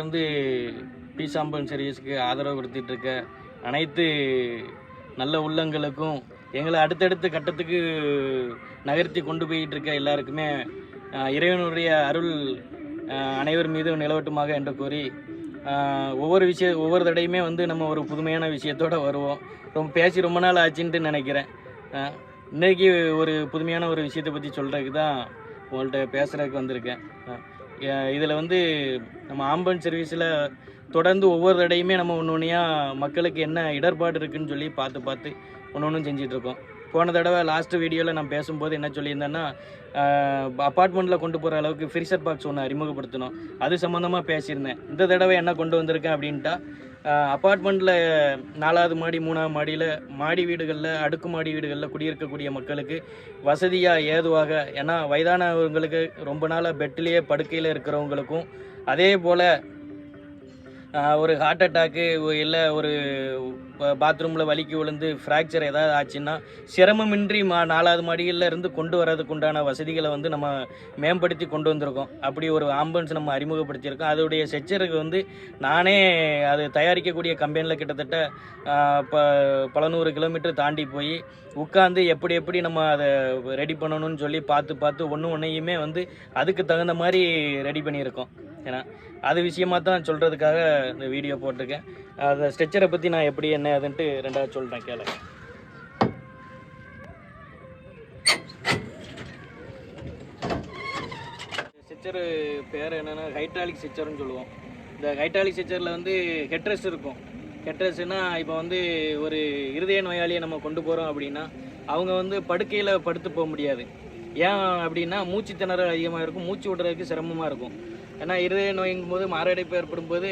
தொடர்ந்து பீசாம்பன் சர்வீஸ்க்கு ஆதரவு கொடுத்துட்டு இருக்க அனைத்து நல்ல உள்ளங்களுக்கும் எங்களை அடுத்தடுத்த கட்டத்துக்கு நகர்த்தி கொண்டு போயிட்டு இருக்க எல்லாருக்குமே இறைவனுடைய அருள் அனைவர் மீதும் நிலவட்டுமாக என்று கூறி ஒவ்வொரு விஷய ஒவ்வொரு தடையுமே வந்து நம்ம ஒரு புதுமையான விஷயத்தோட வருவோம். ரொம்ப பேசி ரொம்ப நாள் ஆச்சுன்ட்டு நினைக்கிறேன். இன்றைக்கி ஒரு புதுமையான ஒரு விஷயத்தை பற்றி சொல்கிறதுக்கு தான் உங்கள்கிட்ட பேசுகிறதுக்கு வந்திருக்கேன். இதில் வந்து நம்ம ஆம்பன் சர்வீஸில் தொடர்ந்து ஒவ்வொரு தடையுமே நம்ம ஒன்று ஒன்றையாக மக்களுக்கு என்ன இடர்பாடு இருக்குதுன்னு சொல்லி பார்த்து பார்த்து ஒன்று ஒன்றும் செஞ்சிட்ருக்கோம் போன தடவை லாஸ்ட் வீடியோவில் நான் பேசும்போது என்ன சொல்லியிருந்தேன்னா அப்பார்ட்மெண்ட்டில் கொண்டு போகிற அளவுக்கு ஃப்ரீசர் பாக்ஸ் ஒன்று அறிமுகப்படுத்தணும். அது சம்மந்தமாக பேசியிருந்தேன். இந்த தடவை என்ன கொண்டு வந்திருக்கேன் அப்படின்ட்டா அப்பார்ட்மெண்ட்டில் நாலாவது மாடி மூணாவது மாடியில் மாடி வீடுகளில் அடுக்குமாடி வீடுகளில் குடியிருக்கக்கூடிய மக்களுக்கு வசதியாக ஏதுவாக ஏன்னா வயதானவங்களுக்கு ரொம்ப நாளாக பெட்லேயே படுக்கையில் இருக்கிறவங்களுக்கும் அதே போல் ஒரு ஹார்ட் அட்டாக்கு இல்லை ஒரு பாத்ரூமில் வலிக்கு விழுந்து ஃப்ராக்சர் ஏதாவது ஆச்சுன்னா சிரமமின்றி மா நாலாவது மாடியில் இருந்து கொண்டு வரதுக்கு உண்டான வசதிகளை வந்து நம்ம மேம்படுத்தி கொண்டு வந்திருக்கோம். அப்படி ஒரு ஆம்புலன்ஸ் நம்ம அறிமுகப்படுத்தியிருக்கோம். அதோடைய செச்சருக்கு வந்து நானே அது தயாரிக்கக்கூடிய கம்பெனியில் கிட்டத்தட்ட ப பல நூறு கிலோமீட்டர் தாண்டி போய் உட்காந்து எப்படி எப்படி நம்ம அதை ரெடி பண்ணணும்னு சொல்லி பார்த்து பார்த்து ஒன்று ஒன்றையுமே வந்து அதுக்கு தகுந்த மாதிரி ரெடி பண்ணியிருக்கோம். ஏன்னா அது விஷயமாக தான் சொல்கிறதுக்காக இந்த வீடியோ போட்டிருக்கேன். அந்த ஸ்ட்ரெச்சரை பற்றி நான் எப்படி என்ன அதுன்ட்டு ரெண்டாவது சொல்கிறேன் கேளுங்க. ஸ்ட்ரெச்சரு பேர் என்னென்னா ஹைட்ராலிக் ஸ்ட்ரெச்சர்னு சொல்லுவோம். இந்த ஹைட்ராலிக் ஸ்ட்ரெச்சரில் வந்து ஹெட்ரஸ் இருக்கும். ஹெட்ரஸ்னால் இப்போ வந்து ஒரு இருதய நோயாளியை நம்ம கொண்டு போகிறோம் அப்படின்னா அவங்க வந்து படுக்கையில் படுத்து போக முடியாது. ஏன் அப்படின்னா மூச்சு திணறல் அதிகமாக இருக்கும் மூச்சு விடுறதுக்கு சிரமமாக இருக்கும். ஏன்னா இருதய நோய்ங்கும் போது மாரடைப்பு ஏற்படும் போது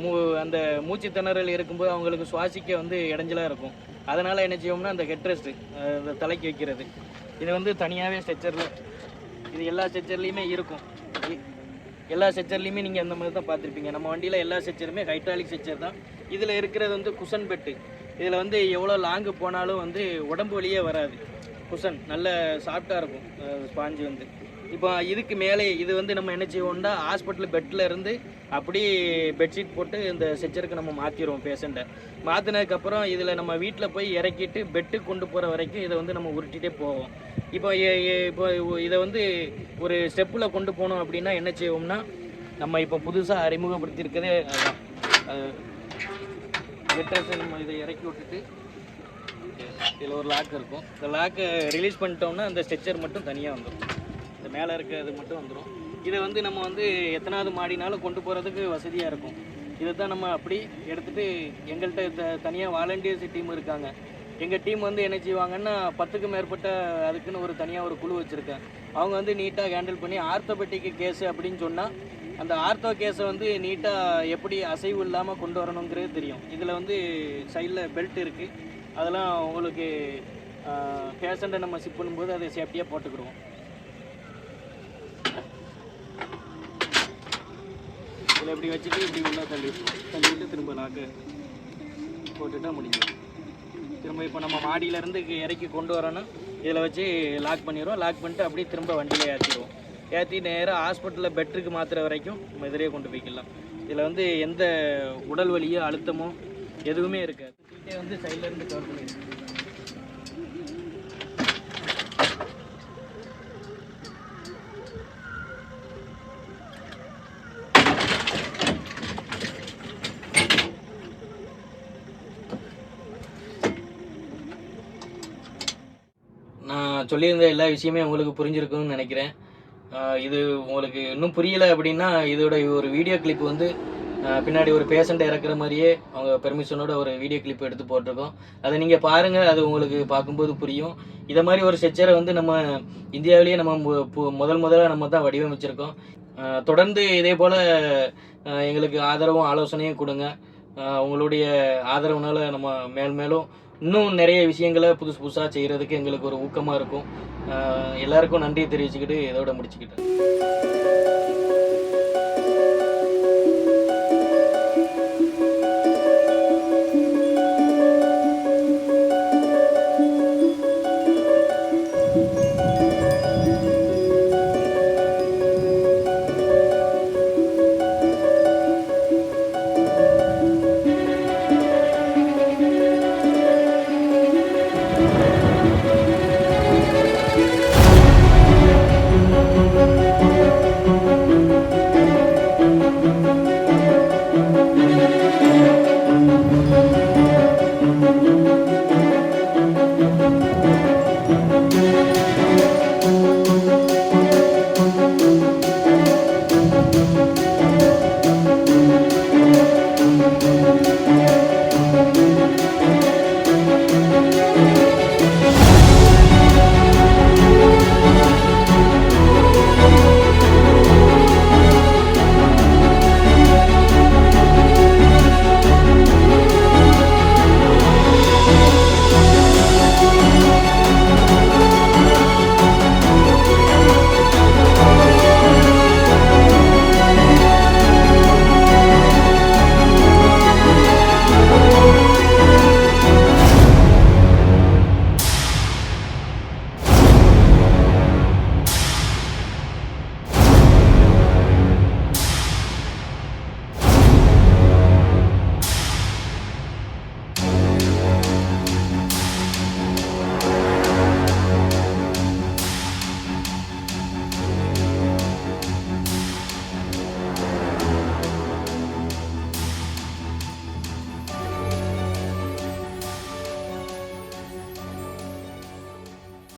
மூ அந்த மூச்சு திணறல் இருக்கும்போது அவங்களுக்கு சுவாசிக்க வந்து இடைஞ்சலாக இருக்கும். அதனால் என்ன செய்வோம்னா அந்த ஹெட்ரெஸ்ட்டு அந்த தலைக்கு வைக்கிறது. இது வந்து தனியாகவே ஸ்ட்ரெச்சரில் இது எல்லா ஸ்ட்ரெச்சர்லேயுமே இருக்கும். எல்லா ஸ்ட்ரெச்சர்லேயுமே நீங்கள் அந்த மாதிரி தான் பார்த்துருப்பீங்க. நம்ம வண்டியில் எல்லா ஸ்ட்ரெச்சருமே ஹைட்ராலிக் ஸ்ட்ரெச்சர் தான். இதில் இருக்கிறது வந்து குஷன் பெட்டு. இதில் வந்து எவ்வளோ லாங்கு போனாலும் வந்து உடம்பு வழியே வராது. குஷன் நல்ல சாஃப்டாக இருக்கும். ஸ்பாஞ்சு வந்து. இப்போ இதுக்கு மேலே இது வந்து நம்ம என்ன செய்வோம்னா ஹாஸ்பிட்டல் பெட்டில் இருந்து அப்படியே பெட்ஷீட் போட்டு இந்த ஸ்ட்ரெச்சருக்கு நம்ம மாற்றிடுவோம் பேஷண்ட்டை மாற்றினதுக்கப்புறம் இதில் நம்ம வீட்டில் போய் இறக்கிட்டு பெட்டு கொண்டு போகிற வரைக்கும் இதை வந்து நம்ம உருட்டிகிட்டே போவோம். இப்போ இப்போ இதை வந்து ஒரு ஸ்டெப்பில் கொண்டு போனோம் அப்படின்னா என்ன செய்வோம்னா நம்ம இப்போ புதுசாக அறிமுகப்படுத்தியிருக்கதே அதுதான் வெட்டர்ஸை நம்ம இதை இறக்கி விட்டுட்டு இதில் ஒரு லாக் இருக்கும். இந்த லாக்கை ரிலீஸ் பண்ணிட்டோம்னா அந்த ஸ்ட்ரெச்சர் மட்டும் தனியாக வந்துடும் இந்த மேலே இருக்கிறது மட்டும் வந்துடும் இதை வந்து நம்ம வந்து எத்தனாவது மாடினாலும் கொண்டு போகிறதுக்கு வசதியாக இருக்கும். இதை தான் நம்ம அப்படி எடுத்துகிட்டு எங்கள்கிட்ட த தனியாக வாலண்டியர்ஸ் டீம் இருக்காங்க. எங்கள் டீம் வந்து என்ன செய்வாங்கன்னா பத்துக்கும் மேற்பட்ட அதுக்குன்னு ஒரு தனியாக ஒரு குழு வச்சுருக்கேன். அவங்க வந்து நீட்டாக ஹேண்டில் பண்ணி ஆர்த்தோபெட்டிக் கேஸு அப்படின்னு சொன்னால் அந்த ஆர்த்தோ கேஸை வந்து நீட்டாக எப்படி அசைவு இல்லாமல் கொண்டு வரணுங்கிறது தெரியும். இதில் வந்து சைடில் பெல்ட் இருக்குது அதெல்லாம் உங்களுக்கு பேஷண்ட்டை நம்ம சிப் பண்ணும்போது அதை சேஃப்டியாக போட்டுக்கிடுவோம். இதில் இப்படி வச்சுட்டு இப்படி உள்ள தள்ளி தள்ளிவிட்டு திரும்ப லாக்கு போட்டுட்டா முடிஞ்சிடும். திரும்ப இப்போ நம்ம மாடியிலேருந்து இறக்கி கொண்டு வரோன்னா இதில் வச்சு லாக் பண்ணிடுவோம் லாக் பண்ணிட்டு அப்படியே திரும்ப வண்டியில் ஏற்றிடுவோம் ஏற்றி நேராக ஹாஸ்பிட்டலில் பெட்ருக்கு மாற்றுற வரைக்கும் நம்ம இதிலே கொண்டு போய்க்கலாம். இதில் வந்து எந்த உடல் வலியோ அழுத்தமோ எதுவுமே இருக்காது. வந்து சைடில் இருந்து கவர் பண்ணிடுவோம் நான் சொல்லியிருந்த எல்லா விஷயமே உங்களுக்கு புரிஞ்சிருக்கும்னு நினைக்கிறேன். இது உங்களுக்கு இன்னும் புரியலை அப்படின்னா இதோட ஒரு வீடியோ கிளிப் வந்து பின்னாடி ஒரு பேஷண்ட்டை இறக்குற மாதிரியே அவங்க பெர்மிஷனோட ஒரு வீடியோ கிளிப் எடுத்து போட்டிருக்கோம். அதை நீங்கள் பாருங்கள் அது உங்களுக்கு பார்க்கும்போது புரியும். இதை மாதிரி ஒரு ஸ்ட்ரெச்சரை வந்து நம்ம இந்தியாவிலேயே நம்ம பு- முதல் முதலாக நம்ம தான் வடிவமைச்சிருக்கோம். தொடர்ந்து இதே போல் எங்களுக்கு ஆதரவும் ஆலோசனையும் கொடுங்க. உங்களுடைய ஆதரவுனால நம்ம மேல் மேலும் இன்னும் நிறைய விஷயங்களை புதுசு புதுசாக செய்கிறதுக்கு எங்களுக்கு ஒரு ஊக்கமாக இருக்கும். எல்லாருக்கும் நன்றி தெரிவிச்சுக்கிட்டு இதோட முடிச்சுக்கிட்டேன்.